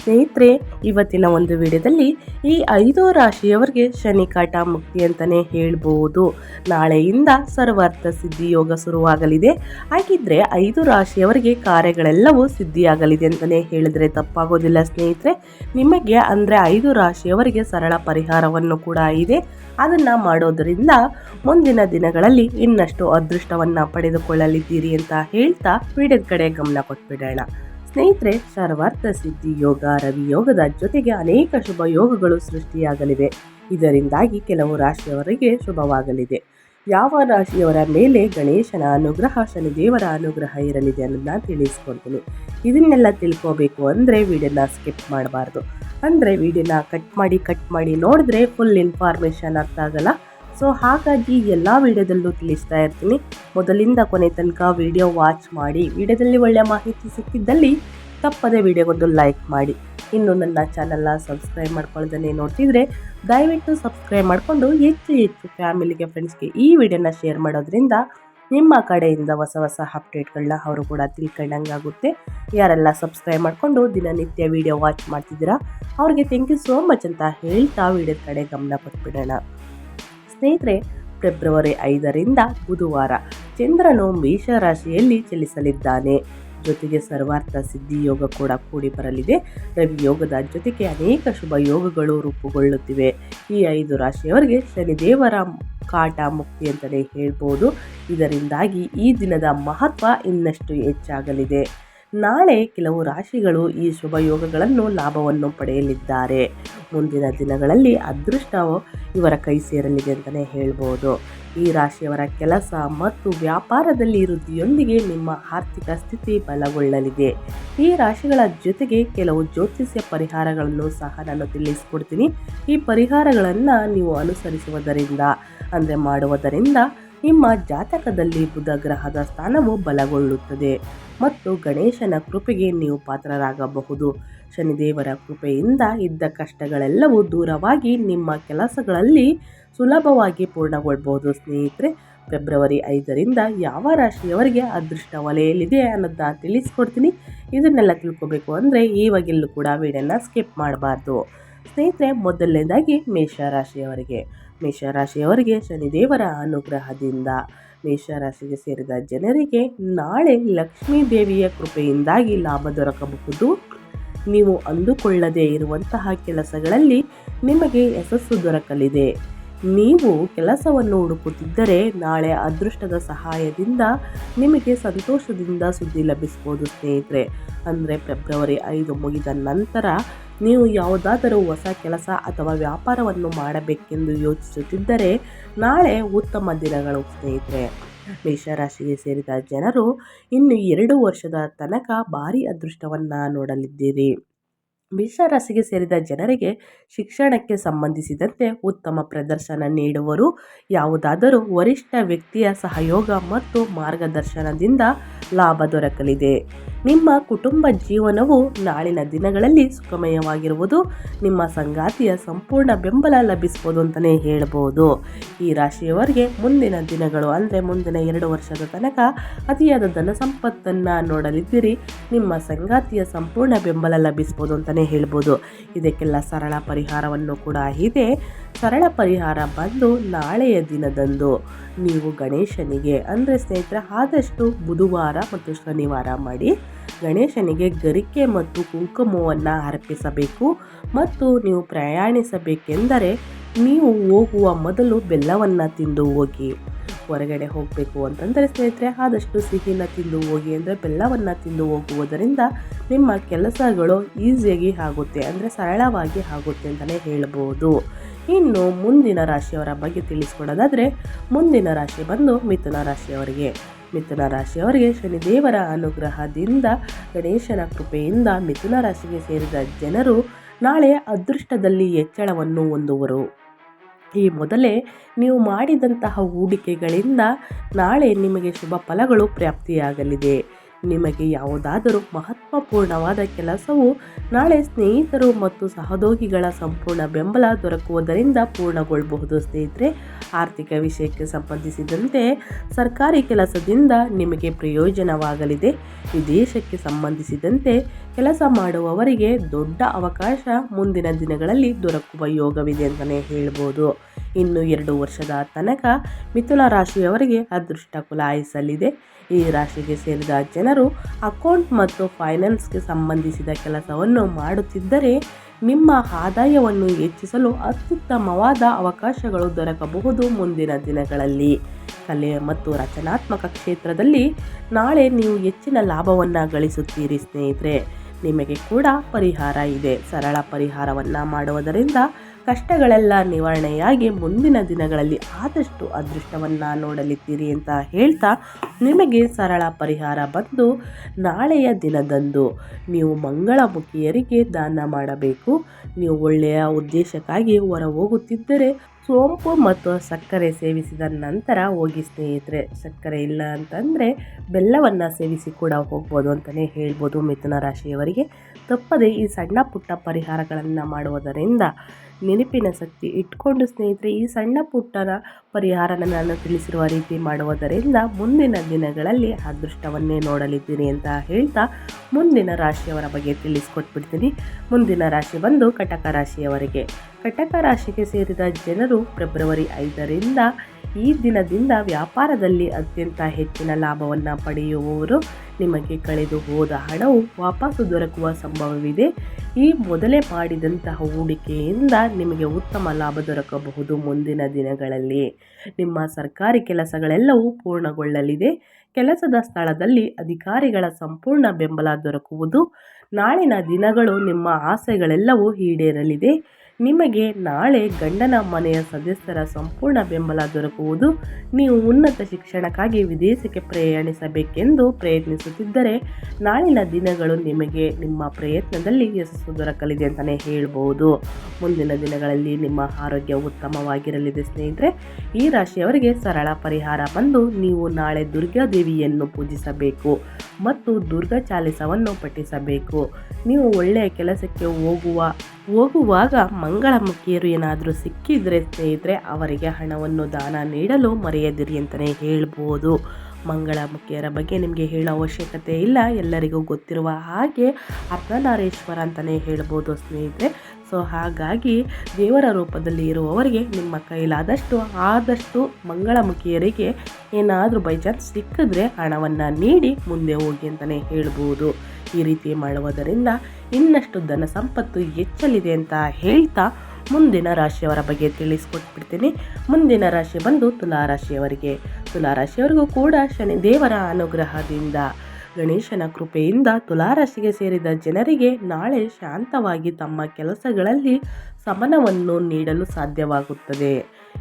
ಸ್ನೇಹಿತರೆ, ಇವತ್ತಿನ ಒಂದು ವಿಡಿಯೋದಲ್ಲಿ ಈ ಐದು ರಾಶಿಯವರಿಗೆ ಶನಿ ಕಾಟ ಮುಕ್ತಿ ಅಂತಲೇ ಹೇಳ್ಬೋದು. ನಾಳೆಯಿಂದ ಸರ್ವಾರ್ಥ ಸಿದ್ಧಿ ಯೋಗ ಶುರುವಾಗಲಿದೆ. ಹಾಗಿದ್ರೆ ಐದು ರಾಶಿಯವರಿಗೆ ಕಾರ್ಯಗಳೆಲ್ಲವೂ ಸಿದ್ಧಿಯಾಗಲಿದೆ ಅಂತಲೇ ಹೇಳಿದರೆ ತಪ್ಪಾಗೋದಿಲ್ಲ ಸ್ನೇಹಿತರೆ. ನಿಮಗೆ ಅಂದರೆ ಐದು ರಾಶಿಯವರಿಗೆ ಸರಳ ಪರಿಹಾರವನ್ನು ಕೂಡ ಇದೆ. ಅದನ್ನು ಮಾಡೋದರಿಂದ ಮುಂದಿನ ದಿನಗಳಲ್ಲಿ ಇನ್ನಷ್ಟು ಅದೃಷ್ಟವನ್ನು ಪಡೆದುಕೊಳ್ಳಲಿದ್ದೀರಿ ಅಂತ ಹೇಳ್ತಾ ವಿಡಿಯೋದ ಕಡೆ ಗಮನ ಕೊಟ್ಬಿಡೋಣ. ಸ್ನೇಹಿತರೆ, ಸರ್ವಾರ್ಥ ಸಿದ್ಧಿ ಯೋಗ, ರವಿ ಯೋಗದ ಜೊತೆಗೆ ಅನೇಕ ಶುಭ ಯೋಗಗಳು ಸೃಷ್ಟಿಯಾಗಲಿವೆ. ಇದರಿಂದಾಗಿ ಕೆಲವು ರಾಶಿಯವರಿಗೆ ಶುಭವಾಗಲಿದೆ. ಯಾವ ರಾಶಿಯವರ ಮೇಲೆ ಗಣೇಶನ ಅನುಗ್ರಹ, ಶನಿದೇವರ ಅನುಗ್ರಹ ಇರಲಿದೆ ಅನ್ನೋದನ್ನ ತಿಳಿಸ್ಕೊಳ್ತೀನಿ ಇದನ್ನೆಲ್ಲ ತಿಳ್ಕೋಬೇಕು ಅಂದರೆ ವಿಡಿಯೋನ ಸ್ಕಿಪ್ ಮಾಡಬಾರ್ದು. ಅಂದರೆ ವಿಡಿಯೋನ ಕಟ್ ಮಾಡಿ ಕಟ್ ಮಾಡಿ ನೋಡಿದ್ರೆ ಫುಲ್ ಇನ್ಫಾರ್ಮೇಷನ್ ಅರ್ಥ ಆಗಲ್ಲ. ಸೊ ಹಾಗಾಗಿ ಎಲ್ಲ ವಿಡಿಯೋದಲ್ಲೂ ತಿಳಿಸ್ತಾ ಇರ್ತೀನಿ. ಮೊದಲಿಂದ ಕೊನೆ ತನಕ ವಿಡಿಯೋ ವಾಚ್ ಮಾಡಿ, ವಿಡಿಯೋದಲ್ಲಿ ಒಳ್ಳೆಯ ಮಾಹಿತಿ ಸಿಕ್ಕಿದ್ದಲ್ಲಿ ತಪ್ಪದೇ ವಿಡಿಯೋಗೊಂದು ಲೈಕ್ ಮಾಡಿ. ಇನ್ನು ನನ್ನ ಚಾನಲ್ನ ಸಬ್ಸ್ಕ್ರೈಬ್ ಮಾಡ್ಕೊಳ್ಳೋದನ್ನೇ ನೋಡ್ತಿದ್ರೆ, ದಯವಿಟ್ಟು ಸಬ್ಸ್ಕ್ರೈಬ್ ಮಾಡಿಕೊಂಡು ಹೆಚ್ಚು ಹೆಚ್ಚು ಫ್ಯಾಮಿಲಿಗೆ, ಫ್ರೆಂಡ್ಸ್ಗೆ ಈ ವಿಡಿಯೋನ ಶೇರ್ ಮಾಡೋದ್ರಿಂದ ನಿಮ್ಮ ಕಡೆಯಿಂದ ಹೊಸ ಹೊಸ ಅಪ್ಡೇಟ್ಗಳನ್ನ ಅವರು ಕೂಡ ತಿಳ್ಕೊಂಡಂಗಾಗುತ್ತೆ. ಯಾರೆಲ್ಲ ಸಬ್ಸ್ಕ್ರೈಬ್ ಮಾಡಿಕೊಂಡು ದಿನನಿತ್ಯ ವಿಡಿಯೋ ವಾಚ್ ಮಾಡ್ತಿದ್ದೀರಾ, ಅವ್ರಿಗೆ ಥ್ಯಾಂಕ್ ಯು ಸೋ ಮಚ್ ಅಂತ ಹೇಳ್ತಾ ವಿಡಿಯೋದ ಕಡೆ ಗಮನ ಕೊಟ್ಬಿಡೋಣ. ಸ್ನೇಹಿತರೆ, ಫೆಬ್ರವರಿ ಐದರಿಂದ ಬುಧವಾರ ಚಂದ್ರನು ಮೇಷರಾಶಿಯಲ್ಲಿ ಚಲಿಸಲಿದ್ದಾನೆ. ಜೊತೆಗೆ ಸರ್ವಾರ್ಥ ಸಿದ್ಧಿ ಯೋಗ ಕೂಡ ಕೂಡಿ ಬರಲಿದೆ. ರವಿ ಯೋಗದ ಜೊತೆಗೆ ಅನೇಕ ಶುಭ ಯೋಗಗಳು ರೂಪುಗೊಳ್ಳುತ್ತಿವೆ. ಈ ಐದು ರಾಶಿಯವರಿಗೆ ಶನಿದೇವರ ಕಾಟ ಮುಕ್ತಿ ಅಂತಲೇ ಹೇಳ್ಬೋದು. ಇದರಿಂದಾಗಿ ಈ ದಿನದ ಮಹತ್ವ ಇನ್ನಷ್ಟು ಹೆಚ್ಚಾಗಲಿದೆ. ನಾಳೆ ಕೆಲವು ರಾಶಿಗಳು ಈ ಶುಭ ಯೋಗಗಳನ್ನು ಲಾಭವನ್ನು ಪಡೆಯಲಿದ್ದಾರೆ. ಮುಂದಿನ ದಿನಗಳಲ್ಲಿ ಅದೃಷ್ಟವು ಇವರ ಕೈ ಸೇರಲಿದೆ ಅಂತಲೇ ಹೇಳ್ಬೋದು. ಈ ರಾಶಿಯವರ ಕೆಲಸ ಮತ್ತು ವ್ಯಾಪಾರದಲ್ಲಿ ವೃದ್ಧಿಯೊಂದಿಗೆ ನಿಮ್ಮ ಆರ್ಥಿಕ ಸ್ಥಿತಿ ಬಲಗೊಳ್ಳಲಿದೆ. ಈ ರಾಶಿಗಳ ಜೊತೆಗೆ ಕೆಲವು ಜ್ಯೋತಿಷ್ಯ ಪರಿಹಾರಗಳನ್ನು ಸಹ ನಾನು ತಿಳಿಸ್ಕೊಡ್ತೀನಿ. ಈ ಪರಿಹಾರಗಳನ್ನು ನೀವು ಅನುಸರಿಸುವುದರಿಂದ, ಅಂದರೆ ಮಾಡುವುದರಿಂದ ನಿಮ್ಮ ಜಾತಕದಲ್ಲಿ ಬುಧ ಗ್ರಹದ ಸ್ಥಾನವು ಬಲಗೊಳ್ಳುತ್ತದೆ. ಮತ್ತು ಗಣೇಶನ ಕೃಪೆಗೆ ನೀವು ಪಾತ್ರರಾಗಬಹುದು. ಶನಿದೇವರ ಕೃಪೆಯಿಂದ ಇದ್ದ ಕಷ್ಟಗಳೆಲ್ಲವೂ ದೂರವಾಗಿ ನಿಮ್ಮ ಕೆಲಸಗಳಲ್ಲಿ ಸುಲಭವಾಗಿ ಪೂರ್ಣಗೊಳ್ಬೋದು ಸ್ನೇಹಿತರೆ, ಫೆಬ್ರವರಿ ಐದರಿಂದ ಯಾವ ರಾಶಿಯವರಿಗೆ ಅದೃಷ್ಟ ವಲಯಲಿದೆ ಅನ್ನೋದನ್ನ ತಿಳಿಸ್ಕೊಡ್ತೀನಿ. ಇದನ್ನೆಲ್ಲ ತಿಳ್ಕೊಬೇಕು ಅಂದರೆ ಇವಾಗೆಲ್ಲೂ ಕೂಡ ವಿಡಿಯೋನ ಸ್ಕಿಪ್ ಮಾಡಬಾರ್ದು. ಸ್ನೇಹಿತರೆ, ಮೊದಲನೇದಾಗಿ ಮೇಷರಾಶಿಯವರಿಗೆ ಮೇಷರಾಶಿಯವರಿಗೆ ಶನಿದೇವರ ಅನುಗ್ರಹದಿಂದ ಮೇಷರಾಶಿಗೆ ಸೇರಿದ ಜನರಿಗೆ ನಾಳೆ ಲಕ್ಷ್ಮೀ ದೇವಿಯ ಕೃಪೆಯಿಂದಾಗಿ ಲಾಭ ದೊರಕಬಹುದು. ನೀವು ಅಂದುಕೊಳ್ಳದೇ ಇರುವಂತಹ ಕೆಲಸಗಳಲ್ಲಿ ನಿಮಗೆ ಯಶಸ್ಸು ದೊರಕಲಿದೆ. ನೀವು ಕೆಲಸವನ್ನು ಹುಡುಕುತ್ತಿದ್ದರೆ ನಾಳೆ ಅದೃಷ್ಟದ ಸಹಾಯದಿಂದ ನಿಮಗೆ ಸಂತೋಷದಿಂದ ಸುದ್ದಿ ಲಭಿಸ್ಬೋದು ಸ್ನೇಹಿತರೆ. ಅಂದರೆ ಫೆಬ್ರವರಿ ಐದು ಮುಗಿದ ನಂತರ ನೀವು ಯಾವುದಾದರೂ ಹೊಸ ಕೆಲಸ ಅಥವಾ ವ್ಯಾಪಾರವನ್ನು ಮಾಡಬೇಕೆಂದು ಯೋಚಿಸುತ್ತಿದ್ದರೆ ನಾಳೆ ಉತ್ತಮ ದಿನಗಳು, ಸ್ನೇಹಿತರೆ. ಮೇಷರಾಶಿಗೆ ಸೇರಿದ ಜನರು ಇನ್ನು ಎರಡು ವರ್ಷದ ತನಕ ಭಾರಿ ಅದೃಷ್ಟವನ್ನು ನೋಡಲಿದ್ದೀರಿ. ಮೇಷರಾಶಿಗೆ ಸೇರಿದ ಜನರಿಗೆ ಶಿಕ್ಷಣಕ್ಕೆ ಸಂಬಂಧಿಸಿದಂತೆ ಉತ್ತಮ ಪ್ರದರ್ಶನ ನೀಡುವರು. ಯಾವುದಾದರೂ ವರಿಷ್ಠ ವ್ಯಕ್ತಿಯ ಸಹಯೋಗ ಮತ್ತು ಮಾರ್ಗದರ್ಶನದಿಂದ ಲಾಭ ದೊರಕಲಿದೆ. ನಿಮ್ಮ ಕುಟುಂಬ ಜೀವನವು ನಾಳಿನ ದಿನಗಳಲ್ಲಿ ಸುಖಮಯವಾಗಿರುವುದು, ನಿಮ್ಮ ಸಂಗಾತಿಯ ಸಂಪೂರ್ಣ ಬೆಂಬಲ ಲಭಿಸ್ಬೋದು ಅಂತಲೇ ಹೇಳಬಹುದು ಈ ರಾಶಿಯವರಿಗೆ ಮುಂದಿನ ದಿನಗಳು ಅಂದರೆ ಮುಂದಿನ ಎರಡು ವರ್ಷದ ತನಕ ಅತಿಯಾದ ಧನ ಸಂಪತ್ತನ್ನು ನೋಡಲಿದ್ದೀರಿ. ನಿಮ್ಮ ಸಂಗಾತಿಯ ಸಂಪೂರ್ಣ ಬೆಂಬಲ ಲಭಿಸ್ಬೋದು ಅಂತಲೇ ಹೇಳ್ಬೋದು. ಇದಕ್ಕೆಲ್ಲ ಸರಳ ಪರಿಹಾರವನ್ನು ಕೂಡ ಇದೆ. ಸರಳ ಪರಿಹಾರ ಬಂದು ನಾಳೆಯ ದಿನದಂದು ನೀವು ಗಣೇಶನಿಗೆ, ಅಂದರೆ ಸ್ನೇಹಿತರೆ ಆದಷ್ಟು ಬುಧವಾರ ಮತ್ತು ಶನಿವಾರ ಮಾಡಿ ಗಣೇಶನಿಗೆ ಗರಿಕೆ ಮತ್ತು ಕುಂಕುಮವನ್ನು ಅರ್ಪಿಸಬೇಕು ಮತ್ತು ನೀವು ಪ್ರಯಾಣಿಸಬೇಕೆಂದರೆ ನೀವು ಹೋಗುವ ಮೊದಲು ಬೆಲ್ಲವನ್ನು ತಿಂದು ಹೋಗಿ. ಹೊರಗಡೆ ಹೋಗಬೇಕು ಅಂತಂದರೆ ಸ್ನೇಹಿತರೆ, ಆದಷ್ಟು ಸಿಹಿನ ತಿಂದು ಹೋಗಿ ಅಂದರೆ ಬೆಲ್ಲವನ್ನು ತಿಂದು ಹೋಗುವುದರಿಂದ ನಿಮ್ಮ ಕೆಲಸಗಳು ಈಸಿಯಾಗಿ ಆಗುತ್ತೆ ಅಂದರೆ ಸರಳವಾಗಿ ಆಗುತ್ತೆ ಅಂತಲೇ ಹೇಳ್ಬೋದು. ಇನ್ನು ಮುಂದಿನ ರಾಶಿಯವರ ಬಗ್ಗೆ ತಿಳಿಸ್ಕೊಡೋದಾದರೆ, ಮುಂದಿನ ರಾಶಿ ಬಂದು ಮಿಥುನ ರಾಶಿಯವರಿಗೆ. ಮಿಥುನ ರಾಶಿಯವರಿಗೆ ಶನಿದೇವರ ಅನುಗ್ರಹದಿಂದ, ಗಣೇಶನ ಕೃಪೆಯಿಂದ ಮಿಥುನ ರಾಶಿಗೆ ಸೇರಿದ ಜನರು ನಾಳೆ ಅದೃಷ್ಟದಲ್ಲಿ ಹೆಚ್ಚಳವನ್ನು ಹೊಂದುವರು. ಈ ಮೊದಲೇ ನೀವು ಮಾಡಿದಂತಹ ಹೂಡಿಕೆಗಳಿಂದ ನಾಳೆ ನಿಮಗೆ ಶುಭ ಫಲಗಳು ಪ್ರಾಪ್ತಿಯಾಗಲಿದೆ. ನಿಮಗೆ ಯಾವುದಾದರೂ ಮಹತ್ವಪೂರ್ಣವಾದ ಕೆಲಸವು ನಾಳೆ ಸ್ನೇಹಿತರು ಮತ್ತು ಸಹೋದ್ಯೋಗಿಗಳ ಸಂಪೂರ್ಣ ಬೆಂಬಲ ದೊರಕುವುದರಿಂದ ಪೂರ್ಣಗೊಳ್ಳಬಹುದು. ಸ್ನೇಹಿತರೆ, ಆರ್ಥಿಕ ವಿಷಯಕ್ಕೆ ಸಂಬಂಧಿಸಿದಂತೆ ಸರ್ಕಾರಿ ಕೆಲಸದಿಂದ ನಿಮಗೆ ಪ್ರಯೋಜನವಾಗಲಿದೆ. ವಿದೇಶಕ್ಕೆ ಸಂಬಂಧಿಸಿದಂತೆ ಕೆಲಸ ಮಾಡುವವರಿಗೆ ದೊಡ್ಡ ಅವಕಾಶ ಮುಂದಿನ ದಿನಗಳಲ್ಲಿ ದೊರಕುವ ಯೋಗವಿದೆ ಅಂತಲೇ ಹೇಳ್ಬೋದು. ಇನ್ನು ಎರಡು ವರ್ಷದ ತನಕ ಮಿಥುನ ರಾಶಿಯವರಿಗೆ ಅದೃಷ್ಟ ಕುಲಾಯಿಸಲಿದೆ. ಈ ರಾಶಿಗೆ ಸೇರಿದ ಜನರು ಅಕೌಂಟ್ ಮತ್ತು ಫೈನಾನ್ಸ್ಗೆ ಸಂಬಂಧಿಸಿದ ಕೆಲಸವನ್ನು ಮಾಡುತ್ತಿದ್ದರೆ ನಿಮ್ಮ ಆದಾಯವನ್ನು ಹೆಚ್ಚಿಸಲು ಅತ್ಯುತ್ತಮವಾದ ಅವಕಾಶಗಳು ದೊರಕಬಹುದು ಮುಂದಿನ ದಿನಗಳಲ್ಲಿ. ಕಲೆ ಮತ್ತು ರಚನಾತ್ಮಕ ಕ್ಷೇತ್ರದಲ್ಲಿ ನಾಳೆ ನೀವು ಹೆಚ್ಚಿನ ಲಾಭವನ್ನು ಗಳಿಸುತ್ತೀರಿ ಸ್ನೇಹಿತರೆ. ನಿಮಗೆ ಕೂಡ ಪರಿಹಾರ ಇದೆ. ಸರಳ ಪರಿಹಾರವನ್ನು ಮಾಡುವುದರಿಂದ ಕಷ್ಟಗಳೆಲ್ಲ ನಿವಾರಣೆಯಾಗಿ ಮುಂದಿನ ದಿನಗಳಲ್ಲಿ ಆದಷ್ಟು ಅದೃಷ್ಟವನ್ನು ನೋಡಲಿದ್ದೀರಿ ಅಂತ ಹೇಳ್ತಾ ನಿಮಗೆ ಸರಳ ಪರಿಹಾರ ಬಂದು ನಾಳೆಯ ದಿನದಂದು ನೀವು ಮಂಗಳಮುಖಿಯರಿಗೆ ದಾನ ಮಾಡಬೇಕು. ನೀವು ಒಳ್ಳೆಯ ಉದ್ದೇಶಕ್ಕಾಗಿ ಹೊರ ಹೋಗುತ್ತಿದ್ದರೆ ಸೋಂಪು ಮತ್ತು ಸಕ್ಕರೆ ಸೇವಿಸಿದ ನಂತರ ಹೋಗಿ ಸ್ನೇಹಿತರೆ, ಸಕ್ಕರೆ ಇಲ್ಲ ಅಂತಂದರೆ ಬೆಲ್ಲವನ್ನು ಸೇವಿಸಿ ಕೂಡ ಹೋಗ್ಬೋದು ಅಂತಲೇ ಹೇಳ್ಬೋದು ಮಿಥುನ ರಾಶಿಯವರಿಗೆ. ತಪ್ಪದೆ ಈ ಸಣ್ಣ ಪುಟ್ಟ ಪರಿಹಾರಗಳನ್ನು ಮಾಡುವುದರಿಂದ ನೆನಪಿನ ಶಕ್ತಿ ಇಟ್ಕೊಂಡು ಸ್ನೇಹಿತರೆ, ಈ ಸಣ್ಣ ಪುಟ್ಟನ ಪರಿಹಾರನ ನಾನು ತಿಳಿಸಿರುವ ರೀತಿ ಮಾಡುವುದರಿಂದ ಮುಂದಿನ ದಿನಗಳಲ್ಲಿ ಅದೃಷ್ಟವನ್ನೇ ನೋಡಲಿದ್ದೀನಿ ಅಂತ ಹೇಳ್ತಾ ಮುಂದಿನ ರಾಶಿಯವರ ಬಗ್ಗೆ ತಿಳಿಸ್ಕೊಟ್ಬಿಡ್ತೀನಿ. ಮುಂದಿನ ರಾಶಿ ಬಂದು ಕಟಕ ರಾಶಿಯವರಿಗೆ. ಕಟಕ ರಾಶಿಗೆ ಸೇರಿದ ಜನರು ಫೆಬ್ರವರಿ ಐದರಿಂದ ಈ ದಿನದಿಂದ ವ್ಯಾಪಾರದಲ್ಲಿ ಅತ್ಯಂತ ಹೆಚ್ಚಿನ ಲಾಭವನ್ನು ಪಡೆಯುವವರು ನಿಮಗೆ ಕಳೆದು ಹೋದ ಹಣವು ವಾಪಸ್ಸು ದೊರಕುವ ಸಂಭವವಿದೆ. ಈ ಮೊದಲೇ ಮಾಡಿದಂತಹ ಹೂಡಿಕೆಯಿಂದ ನಿಮಗೆ ಉತ್ತಮ ಲಾಭ ದೊರಕಬಹುದು ಮುಂದಿನ ದಿನಗಳಲ್ಲಿ. ನಿಮ್ಮ ಸರ್ಕಾರಿ ಕೆಲಸಗಳೆಲ್ಲವೂ ಪೂರ್ಣಗೊಳ್ಳಲಿದೆ. ಕೆಲಸದ ಸ್ಥಳದಲ್ಲಿ ಅಧಿಕಾರಿಗಳ ಸಂಪೂರ್ಣ ಬೆಂಬಲ ದೊರಕುವುದು. ನಾಳಿನ ದಿನಗಳು ನಿಮ್ಮ ಆಸೆಗಳೆಲ್ಲವೂ ಈಡೇರಲಿದೆ. ನಿಮಗೆ ನಾಳೆ ಗಂಡನ ಮನೆಯ ಸದಸ್ಯರ ಸಂಪೂರ್ಣ ಬೆಂಬಲ ದೊರಕುವುದು ನೀವು ಉನ್ನತ ಶಿಕ್ಷಣಕ್ಕಾಗಿ ವಿದೇಶಕ್ಕೆ ಪ್ರಯಾಣಿಸಬೇಕೆಂದು ಪ್ರಯತ್ನಿಸುತ್ತಿದ್ದರೆ ನಾಳಿನ ದಿನಗಳು ನಿಮಗೆ ನಿಮ್ಮ ಪ್ರಯತ್ನದಲ್ಲಿ ಯಶಸ್ಸು ದೊರಕಲಿದೆ ಅಂತಲೇ ಹೇಳಬಹುದು ಮುಂದಿನ ದಿನಗಳಲ್ಲಿ ನಿಮ್ಮ ಆರೋಗ್ಯ ಉತ್ತಮವಾಗಿರಲಿದೆ ಸ್ನೇಹಿತರೆ. ಈ ರಾಶಿಯವರಿಗೆ ಸರಳ ಪರಿಹಾರ ಬಂದು ನೀವು ನಾಳೆ ದುರ್ಗಾ ದೇವಿಯನ್ನು ಪೂಜಿಸಬೇಕು ಮತ್ತು ದುರ್ಗಾ ಚಾಲಿಸವನ್ನು ಪಠಿಸಬೇಕು. ನೀವು ಒಳ್ಳೆಯ ಕೆಲಸಕ್ಕೆ ಹೋಗುವ ಹೋಗುವಾಗ ಮಂಗಳಮುಖಿಯರು ಏನಾದರೂ ಸಿಕ್ಕಿದರೆ ಸ್ನೇಹಿತರೆ, ಅವರಿಗೆ ಹಣವನ್ನು ದಾನ ನೀಡಲು ಮರೆಯದಿರಿ ಅಂತಲೇ ಹೇಳ್ಬೋದು. ಮಂಗಳಮುಖಿಯರ ಬಗ್ಗೆ ನಿಮಗೆ ಹೇಳೋ ಅವಶ್ಯಕತೆ ಇಲ್ಲ, ಎಲ್ಲರಿಗೂ ಗೊತ್ತಿರುವ ಹಾಗೆ ಅರ್ಧನಾರೇಶ್ವರ ಅಂತಲೇ ಹೇಳ್ಬೋದು ಸ್ನೇಹಿತರೆ. ಸೊ ಹಾಗಾಗಿ ದೇವರ ರೂಪದಲ್ಲಿ ಇರುವವರಿಗೆ ನಿಮ್ಮ ಕೈಲಾದಷ್ಟು, ಆದಷ್ಟು ಮಂಗಳಮುಖಿಯರಿಗೆ ಏನಾದರೂ ಬೈ ಚಾನ್ಸ್ ಸಿಕ್ಕಿದ್ರೆ ಹಣವನ್ನು ನೀಡಿ ಮುಂದೆ ಹೋಗಿ ಅಂತಲೇ ಹೇಳ್ಬೋದು. ಈ ರೀತಿ ಮಾಡುವುದರಿಂದ ಇನ್ನಷ್ಟು ಧನ ಸಂಪತ್ತು ಹೆಚ್ಚಲಿದೆ ಅಂತ ಹೇಳ್ತಾ ಮುಂದಿನ ರಾಶಿಯವರ ಬಗ್ಗೆ ತಿಳಿಸ್ಕೊಟ್ಬಿಡ್ತೀನಿ. ಮುಂದಿನ ರಾಶಿ ಬಂದು ತುಲಾರಾಶಿಯವರಿಗೆ ತುಲಾರಾಶಿಯವರಿಗೂ ಕೂಡ ಶನಿ ದೇವರ ಅನುಗ್ರಹದಿಂದ, ಗಣೇಶನ ಕೃಪೆಯಿಂದ ತುಲಾರಾಶಿಗೆ ಸೇರಿದ ಜನರಿಗೆ ನಾಳೆ ಶಾಂತವಾಗಿ ತಮ್ಮ ಕೆಲಸಗಳಲ್ಲಿ ಸಮನವನ್ನು ನೀಡಲು ಸಾಧ್ಯವಾಗುತ್ತದೆ.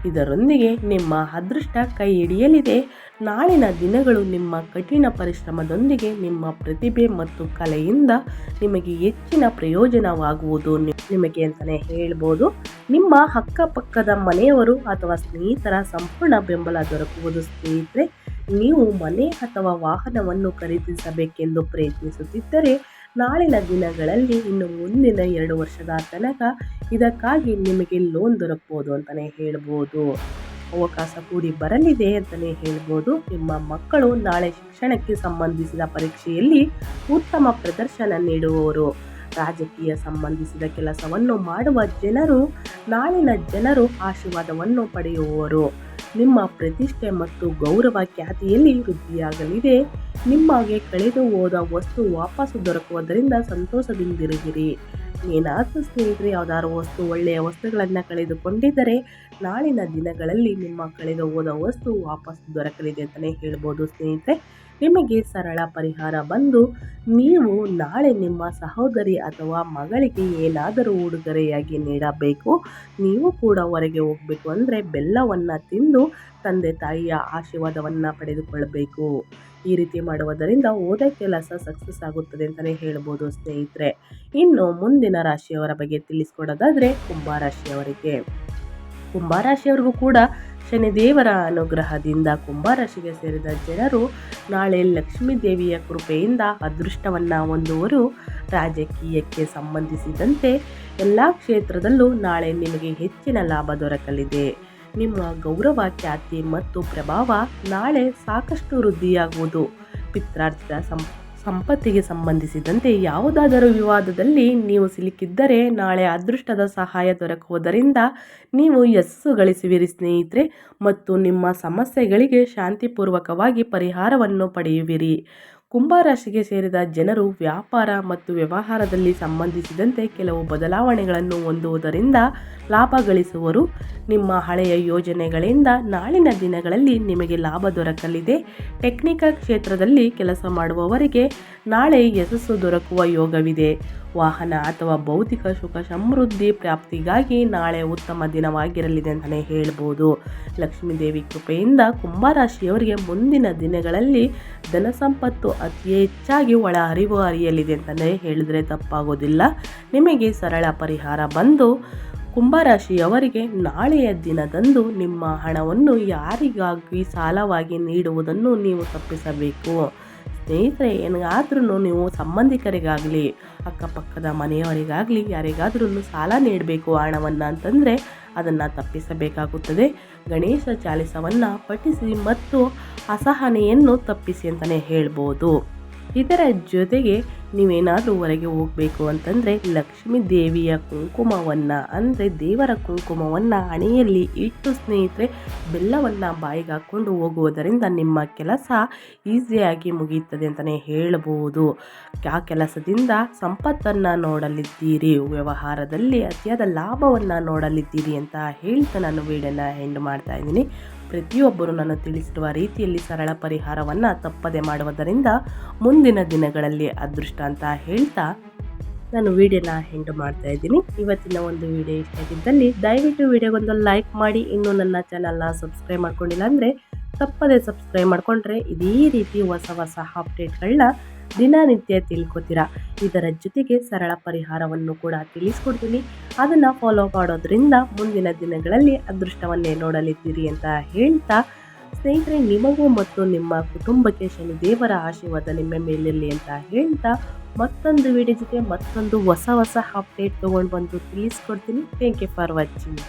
ಇದರೊಂದಿಗೆ ನಿಮ್ಮ ಅದೃಷ್ಟ ಕೈ ಹಿಡಿಯಲಿದೆ. ನಾಳಿನ ದಿನಗಳು ನಿಮ್ಮ ಕಠಿಣ ಪರಿಶ್ರಮದೊಂದಿಗೆ ನಿಮ್ಮ ಪ್ರತಿಭೆ ಮತ್ತು ಕಲೆಯಿಂದ ನಿಮಗೆ ಹೆಚ್ಚಿನ ಪ್ರಯೋಜನವಾಗುವುದು. ನಿಮಗೆ ಅಂತಲೇ ಹೇಳ್ಬೋದು, ನಿಮ್ಮ ಅಕ್ಕಪಕ್ಕದ ಮನೆಯವರು ಅಥವಾ ಸ್ನೇಹಿತರ ಸಂಪೂರ್ಣ ಬೆಂಬಲ ದೊರಕುವುದು. ಸ್ನೇಹಿತರೆ, ನೀವು ಮನೆ ಅಥವಾ ವಾಹನವನ್ನು ಖರೀದಿಸಬೇಕೆಂದು ಪ್ರಯತ್ನಿಸುತ್ತಿದ್ದರೆ ನಾಳಿನ ದಿನಗಳಲ್ಲಿ ಇನ್ನು ಮುಂದಿನ ಎರಡು ವರ್ಷದ ತನಕ ಇದಕ್ಕಾಗಿ ನಿಮಗೆ ಲೋನ್ ದೊರಕ್ಬೋದು ಅಂತಲೇ ಹೇಳ್ಬೋದು. ಅವಕಾಶ ಕೂಡಿ ಬರಲಿದೆ ಅಂತಲೇ ಹೇಳ್ಬೋದು. ನಿಮ್ಮ ಮಕ್ಕಳು ನಾಳೆ ಶಿಕ್ಷಣಕ್ಕೆ ಸಂಬಂಧಿಸಿದ ಪರೀಕ್ಷೆಯಲ್ಲಿ ಉತ್ತಮ ಪ್ರದರ್ಶನ ನೀಡುವವರು. ರಾಜಕೀಯ ಸಂಬಂಧಿಸಿದ ಕೆಲಸವನ್ನು ಮಾಡುವ ಜನರು ನಾಳಿನ ಜನರು ಆಶೀರ್ವಾದವನ್ನು ಪಡೆಯುವವರು. ನಿಮ್ಮ ಪ್ರತಿಷ್ಠೆ ಮತ್ತು ಗೌರವ ಖ್ಯಾತಿಯಲ್ಲಿ ವೃದ್ಧಿಯಾಗಲಿದೆ. ನಿಮಗೆ ಕಳೆದು ಹೋದ ವಸ್ತು ವಾಪಸ್ಸು ದೊರಕುವುದರಿಂದ ಸಂತೋಷದಿಂದಿರುವಿರಿ. ಏನಾದರೂ ಸ್ನೇಹಿತರೆ, ಯಾವುದಾದ್ರು ವಸ್ತು, ಒಳ್ಳೆಯ ವಸ್ತುಗಳನ್ನು ಕಳೆದುಕೊಂಡಿದ್ದರೆ ನಾಳಿನ ದಿನಗಳಲ್ಲಿ ನಿಮ್ಮ ಕಳೆದು ಹೋದ ವಸ್ತು ವಾಪಸ್ ದೊರಕಲಿದೆ ಅಂತಲೇ ಹೇಳ್ಬೋದು ಸ್ನೇಹಿತರೆ. ನಿಮಗೆ ಸರಳ ಪರಿಹಾರ ಬಂದು ನೀವು ನಾಳೆ ನಿಮ್ಮ ಸಹೋದರಿ ಅಥವಾ ಮಗಳಿಗೆ ಏನಾದರೂ ಉಡುಗೊರೆಯಾಗಿ ನೀಡಬೇಕು. ನೀವು ಕೂಡ ಹೊರಗೆ ಹೋಗಬೇಕು ಅಂದರೆ ಬೆಲ್ಲವನ್ನು ತಿಂದು ತಂದೆ ತಾಯಿಯ ಆಶೀರ್ವಾದವನ್ನು ಪಡೆದುಕೊಳ್ಳಬೇಕು ಈ ರೀತಿ ಮಾಡುವುದರಿಂದ ಓದೋ ಕೆಲಸ ಸಕ್ಸಸ್ ಆಗುತ್ತದೆ ಅಂತಲೇ ಹೇಳ್ಬೋದು ಸ್ನೇಹಿತರೆ. ಇನ್ನು ಮುಂದಿನ ರಾಶಿಯವರ ಬಗ್ಗೆ ತಿಳಿಸ್ಕೊಡೋದಾದರೆ ಕುಂಭ ರಾಶಿಯವರಿಗೂ ಕೂಡ ಶನಿದೇವರ ಅನುಗ್ರಹದಿಂದ ಕುಂಭರಾಶಿಗೆ ಸೇರಿದ ಜನರು ನಾಳೆ ಲಕ್ಷ್ಮೀ ದೇವಿಯ ಕೃಪೆಯಿಂದ ಅದೃಷ್ಟವನ್ನು ಹೊಂದುವರು. ರಾಜಕೀಯಕ್ಕೆ ಸಂಬಂಧಿಸಿದಂತೆ ಎಲ್ಲ ಕ್ಷೇತ್ರದಲ್ಲೂ ನಾಳೆ ನಿಮಗೆ ಹೆಚ್ಚಿನ ಲಾಭ ದೊರಕಲಿದೆ. ನಿಮ್ಮ ಗೌರವ, ಖ್ಯಾತಿ ಮತ್ತು ಪ್ರಭಾವ ನಾಳೆ ಸಾಕಷ್ಟು ವೃದ್ಧಿಯಾಗುವುದು. ಪಿತ್ರಾರ್ಜಿತ ಸಂ ಸಂಪತ್ತಿಗೆ ಸಂಬಂಧಿಸಿದಂತೆ ಯಾವುದಾದರೂ ವಿವಾದದಲ್ಲಿ ನೀವು ಸಿಲುಕಿದ್ದರೆ ನಾಳೆ ಅದೃಷ್ಟದ ಸಹಾಯ ದೊರಕುವುದರಿಂದ ನೀವು ಯಶಸ್ಸು ಗಳಿಸುವಿರಿ ಸ್ನೇಹಿತರೆ ಮತ್ತು ನಿಮ್ಮ ಸಮಸ್ಯೆಗಳಿಗೆ ಶಾಂತಿಪೂರ್ವಕವಾಗಿ ಪರಿಹಾರವನ್ನು ಪಡೆಯುವಿರಿ. ಕುಂಭರಾಶಿಗೆ ಸೇರಿದ ಜನರು ವ್ಯಾಪಾರ ಮತ್ತು ವ್ಯವಹಾರದಲ್ಲಿ ಸಂಬಂಧಿಸಿದಂತೆ ಕೆಲವು ಬದಲಾವಣೆಗಳನ್ನು ಹೊಂದುವುದರಿಂದ ಲಾಭ ಗಳಿಸುವರು. ನಿಮ್ಮ ಹಳೆಯ ಯೋಜನೆಗಳಿಂದ ನಾಳಿನ ದಿನಗಳಲ್ಲಿ ನಿಮಗೆ ಲಾಭ ದೊರಕಲಿದೆ. ಟೆಕ್ನಿಕಲ್ ಕ್ಷೇತ್ರದಲ್ಲಿ ಕೆಲಸ ಮಾಡುವವರಿಗೆ ನಾಳೆ ಯಶಸ್ಸು ದೊರಕುವ ಯೋಗವಿದೆ. ವಾಹನ ಅಥವಾ ಭೌತಿಕ ಸುಖ ಸಮೃದ್ಧಿ ಪ್ರಾಪ್ತಿಗಾಗಿ ನಾಳೆ ಉತ್ತಮ ದಿನವಾಗಿರಲಿದೆ ಅಂತಲೇ ಹೇಳ್ಬೋದು. ಲಕ್ಷ್ಮೀದೇವಿ ಕೃಪೆಯಿಂದ ಕುಂಭರಾಶಿಯವರಿಗೆ ಮುಂದಿನ ದಿನಗಳಲ್ಲಿ ಧನ ಸಂಪತ್ತು ಅತಿ ಹೆಚ್ಚಾಗಿ ಒಳ ಅರಿವು ಅರಿಯಲಿದೆ ಅಂತಲೇ ಹೇಳಿದರೆ ತಪ್ಪಾಗೋದಿಲ್ಲ. ನಿಮಗೆ ಸರಳ ಪರಿಹಾರ ಬಂದು ಕುಂಭರಾಶಿಯವರಿಗೆ ನಾಳೆಯ ದಿನದಂದು ನಿಮ್ಮ ಹಣವನ್ನು ಯಾರಿಗಾಗಿ ಸಾಲವಾಗಿ ನೀಡುವುದನ್ನು ನೀವು ತಪ್ಪಿಸಬೇಕು. ಸ್ನೇಹಿತರೆ ಏನಾದ್ರೂ ನೀವು ಸಂಬಂಧಿಕರಿಗಾಗಲಿ ಅಕ್ಕಪಕ್ಕದ ಮನೆಯವರಿಗಾಗಲಿ ಯಾರಿಗಾದ್ರೂ ಸಾಲ ನೀಡಬೇಕು ಹಣವನ್ನು ಅಂತಂದರೆ ಅದನ್ನು ತಪ್ಪಿಸಬೇಕಾಗುತ್ತದೆ. ಗಣೇಶ ಚಾಲಿಸವನ್ನು ಪಠಿಸಿ ಮತ್ತು ಅಸಹನೆಯನ್ನು ತಪ್ಪಿಸಿ ಅಂತಲೇ ಹೇಳ್ಬೋದು. ಇದರ ಜೊತೆಗೆ ನೀವೇನಾದರೂ ಹೊರಗೆ ಹೋಗಬೇಕು ಅಂತಂದರೆ ಲಕ್ಷ್ಮೀ ದೇವಿಯ ಕುಂಕುಮವನ್ನು, ಅಂದರೆ ದೇವರ ಕುಂಕುಮವನ್ನು ಹಣೆಯಲ್ಲಿ ಇಟ್ಟು ಸ್ನೇಹಿತರೆ, ಬೆಲ್ಲವನ್ನು ಬಾಯಿಗೆ ಹಾಕ್ಕೊಂಡು ಹೋಗುವುದರಿಂದ ನಿಮ್ಮ ಕೆಲಸ ಈಸಿಯಾಗಿ ಮುಗಿಯುತ್ತದೆ ಅಂತಲೇ ಹೇಳಬಹುದು ಆ ಕೆಲಸದಿಂದ ಸಂಪತ್ತನ್ನು ನೋಡಲಿದ್ದೀರಿ, ವ್ಯವಹಾರದಲ್ಲಿ ಅತಿಯಾದ ಲಾಭವನ್ನು ನೋಡಲಿದ್ದೀರಿ ಅಂತ ಹೇಳ್ತಾ ನಾನು ವೀಡಿಯೋನ ಎಂಡ್ ಮಾಡ್ತಾ ಇದ್ದೀನಿ. ಪ್ರತಿಯೊಬ್ಬರು ನಾನು ತಿಳಿಸಿರುವ ರೀತಿಯಲ್ಲಿ ಸರಳ ಪರಿಹಾರವನ್ನು ತಪ್ಪದೆ ಮಾಡುವುದರಿಂದ ಮುಂದಿನ ದಿನಗಳಲ್ಲಿ ಅದೃಷ್ಟ ಅಂತ ಹೇಳ್ತಾ ನಾನು ವಿಡಿಯೋನ ಹೆಂಡ್ ಮಾಡ್ತಾ ಇದ್ದೀನಿ. ಇವತ್ತಿನ ಒಂದು ವಿಡಿಯೋ ಇಷ್ಟ ಆಗಿದ್ದಲ್ಲಿ ದಯವಿಟ್ಟು ವಿಡಿಯೋಗೊಂದು ಲೈಕ್ ಮಾಡಿ. ಇನ್ನೂ ನನ್ನ ಚಾನಲ್ನ ಸಬ್ಸ್ಕ್ರೈಬ್ ಮಾಡ್ಕೊಂಡಿಲ್ಲ ಅಂದರೆ ತಪ್ಪದೆ ಸಬ್ಸ್ಕ್ರೈಬ್ ಮಾಡಿಕೊಂಡ್ರೆ ಇದೇ ರೀತಿ ಹೊಸ ಹೊಸ ಅಪ್ಡೇಟ್ಗಳನ್ನ ದಿನನಿತ್ಯ ತಿಳ್ಕೊತೀರಾ? ಇದರ ಜೊತೆಗೆ ಸರಳ ಪರಿಹಾರವನ್ನು ಕೂಡ ತಿಳಿಸ್ಕೊಡ್ತೀನಿ. ಅದನ್ನು ಫಾಲೋ ಮಾಡೋದ್ರಿಂದ ಮುಂದಿನ ದಿನಗಳಲ್ಲಿ ಅದೃಷ್ಟವನ್ನೇ ನೋಡಲಿದ್ದೀರಿ ಅಂತ ಹೇಳ್ತಾ, ಸ್ನೇಹಿತರೆ, ನಿಮಗೂ ಮತ್ತು ನಿಮ್ಮ ಕುಟುಂಬಕ್ಕೆ ಶನಿ ದೇವರ ಆಶೀರ್ವಾದ ನಿಮ್ಮ ಮೇಲಿರಲಿ ಅಂತ ಹೇಳ್ತಾ, ಮತ್ತೊಂದು ವಿಡಿಯೋ ಜೊತೆ ಮತ್ತೊಂದು ಹೊಸ ಹೊಸ ಅಪ್ಡೇಟ್ ತೊಗೊಂಡು ಬಂದು ತಿಳಿಸ್ಕೊಡ್ತೀನಿ. Thank you for watching